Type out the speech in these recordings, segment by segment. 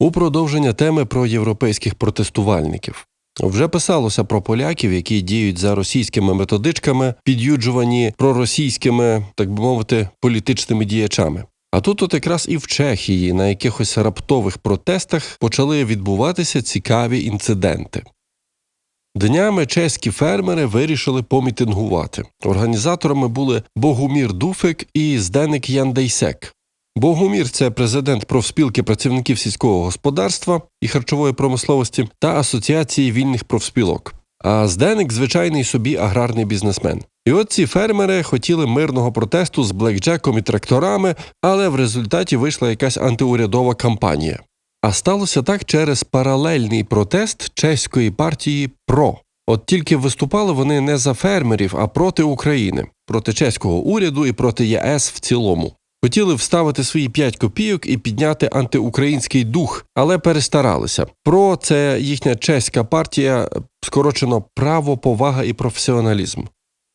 У продовження теми про європейських протестувальників. Вже писалося про поляків, які діють за російськими методичками, під'юджувані проросійськими, так би мовити, політичними діячами. А тут, от якраз і в Чехії на якихось раптових протестах почали відбуватися цікаві інциденти. Днями чеські фермери вирішили помітингувати. Організаторами були Богумір Дуфик і Зденик Яндейсек. Богумір це президент профспілки працівників сільського господарства і харчової промисловості та Асоціації вільних профспілок. А Зденик звичайний собі аграрний бізнесмен. І от ці фермери хотіли мирного протесту з блекджеком і тракторами, але в результаті вийшла якась антиурядова кампанія. А сталося так через паралельний протест чеської партії ПРО. От тільки виступали вони не за фермерів, а проти України, проти чеського уряду і проти ЄС в цілому. Хотіли вставити свої 5 копійок і підняти антиукраїнський дух, але перестаралися. ПРО це їхня чеська партія, скорочено право, повага і професіоналізм.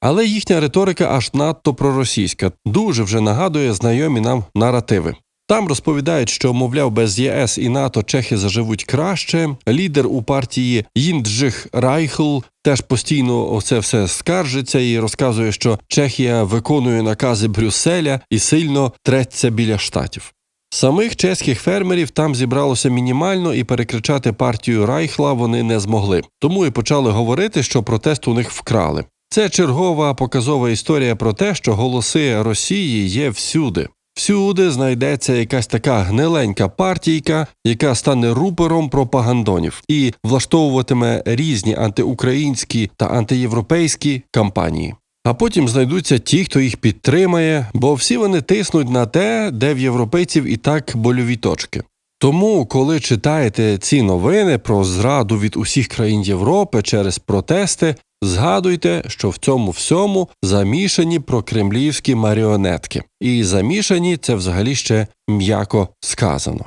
Але їхня риторика аж надто проросійська, дуже вже нагадує знайомі нам наративи. Там розповідають, що, мовляв, без ЄС і НАТО чехи заживуть краще. Лідер у партії Їнджих Райхл теж постійно оце все скаржиться і розказує, що Чехія виконує накази Брюсселя і сильно треться біля штатів. Самих чеських фермерів там зібралося мінімально, і перекричати партію Райхла вони не змогли. Тому і почали говорити, що протест у них вкрали. Це чергова показова історія про те, що голоси Росії є всюди. Всюди знайдеться якась така гниленька партійка, яка стане рупором пропагандонів і влаштовуватиме різні антиукраїнські та антиєвропейські кампанії. А потім знайдуться ті, хто їх підтримає, бо всі вони тиснуть на те, де в європейців і так больові точки. Тому, коли читаєте ці новини про зраду від усіх країн Європи через протести, згадуйте, що в цьому всьому замішані прокремлівські маріонетки. І замішані це взагалі ще м'яко сказано.